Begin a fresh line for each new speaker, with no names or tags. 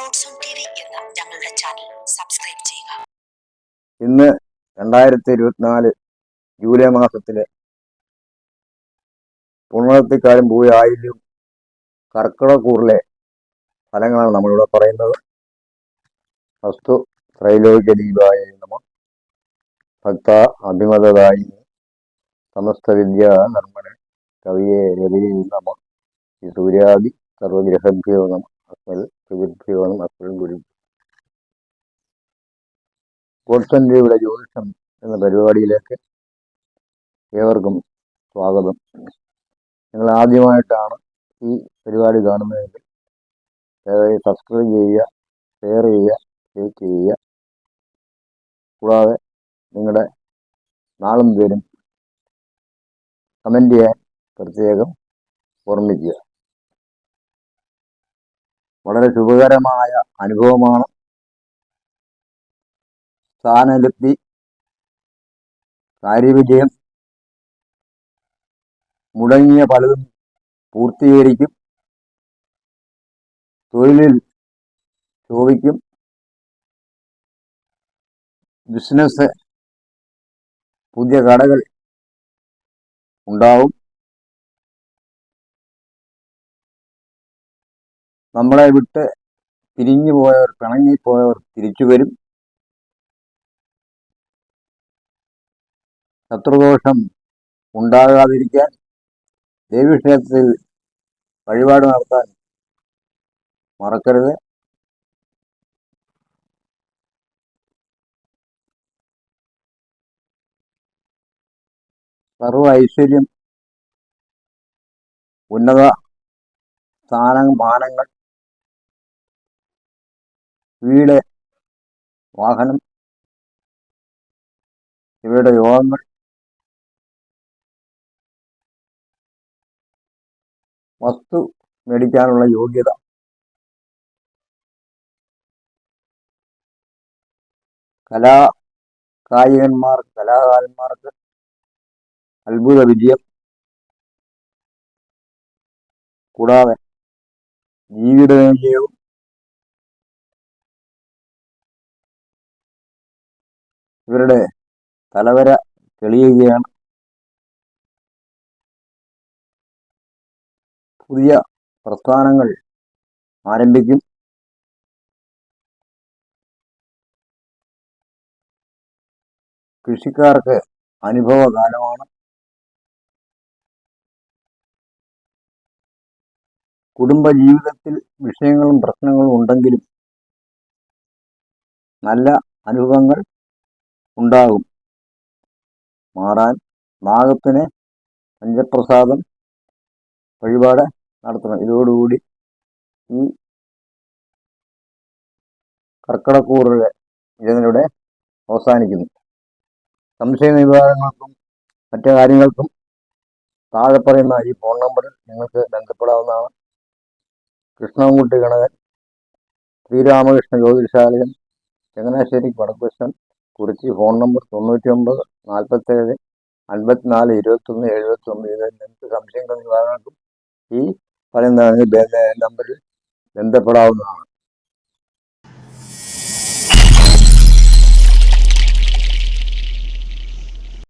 ഞങ്ങളുടെ channel subscribe ചെയ്യുക.
ഇന്ന് രണ്ടായിരത്തി ഇരുപത്തിനാല് ജൂലൈ മാസത്തിലെ പുണർത്തിക്കാലം പോയി ആയില്യം കർക്കിടക്കൂറിലെ ഫലങ്ങളാണ് നമ്മളിവിടെ പറയുന്നത്. വസ്തു ത്രൈലോക്യദീപായ നമ. ഭക്ത അഭിമതായി സമസ്ത വിദ്യ നർമ്മണ കവിയെ രവിയെ നമ. ഈ സൂര്യാദി സർവഗ്രഹഭ്യോ നമ. അസ്മൽ ത്രിവിഭ്യോ അപ്പോഴും ഗുരു. ഗോഡ്സന്റെ ജ്യോതിഷം എന്ന പരിപാടിയിലേക്ക് ഏവർക്കും സ്വാഗതം. നിങ്ങൾ ആദ്യമായിട്ടാണ് ഈ പരിപാടി കാണുന്നതെങ്കിൽ ദയവായി സബ്സ്ക്രൈബ് ചെയ്യുക ഷെയർ ചെയ്യുക ലൈക്ക് ചെയ്യുക. കൂടാതെ നിങ്ങളുടെ നാളും പേരും കമന്റ് ചെയ്യാൻ പ്രത്യേകം ഓർമ്മിക്കുക. വളരെ ശുഭകരമായ അനുഭവമാണ്. സ്ഥാനലബ്ധി കാര്യവിജയം മുടങ്ങിയ പലതും പൂർത്തീകരിക്കും. തൊഴിലിൽ ശോഭിക്കും. ബിസിനസ് പുതിയ കടകൾ ഉണ്ടാവും. നമ്മളെ വിട്ട് പിരിഞ്ഞു പോയവർ പിണങ്ങിപ്പോയവർ തിരിച്ചു വരും. ശത്രുദോഷം ഉണ്ടാകാതിരിക്കാൻ ദേവീക്ഷേത്രത്തിൽ വഴിപാട് നടത്താൻ മറക്കരുത്. സർവ ഐശ്വര്യം ഉന്നത സ്ഥാന മാനങ്ങൾ വീട് വാഹനം ഇവയുടെ യോഗങ്ങൾ വസ്തു മേടിക്കാനുള്ള യോഗ്യത കലാ കായികന്മാർ കലാകാരന്മാർക്ക് അത്ഭുത വിജയം കൂടാതെ ജീവിത ഇവരുടെ തലവര തെളിയുകയാണ്. പുതിയ പ്രസ്ഥാനങ്ങൾ ആരംഭിക്കും. കൃഷിക്കാർക്ക് അനുഭവകാലമാണ്. കുടുംബജീവിതത്തിൽ വിഷയങ്ങളും പ്രശ്നങ്ങളും ഉണ്ടെങ്കിലും നല്ല അനുഭവങ്ങൾ ഉണ്ടാകും. മാറാൻ നാഗത്തിന് പഞ്ചപ്രസാദം വഴിപാട് നടത്തണം. ഇതോടുകൂടി ഈ കർക്കിടക്കൂറിലെ ഇതിലൂടെ അവസാനിക്കുന്നു. സംശയ നിവാരണങ്ങൾക്കും മറ്റു കാര്യങ്ങൾക്കും താഴെ പറയുന്ന ഈ ഫോൺ നമ്പറിൽ നിങ്ങൾക്ക് ബന്ധപ്പെടാവുന്നതാണ്. കൃഷ്ണൻകുട്ടി ഗണകൻ ശ്രീരാമകൃഷ്ണ ജ്യോതിഷാലയം ചങ്ങനാശ്ശേരി വടക്കുവശം കുറിച്ച് ഫോൺ നമ്പർ തൊണ്ണൂറ്റി ഒമ്പത് നാൽപ്പത്തേഴ് അൻപത്തിനാല് ഇരുപത്തൊന്ന് എഴുപത്തൊന്ന് ഇത് നിങ്ങൾക്ക് സംശയങ്ങൾ നിവാരണക്കും ഈ പറയുന്ന നമ്പറിൽ ബന്ധപ്പെടാവുന്നതാണ്.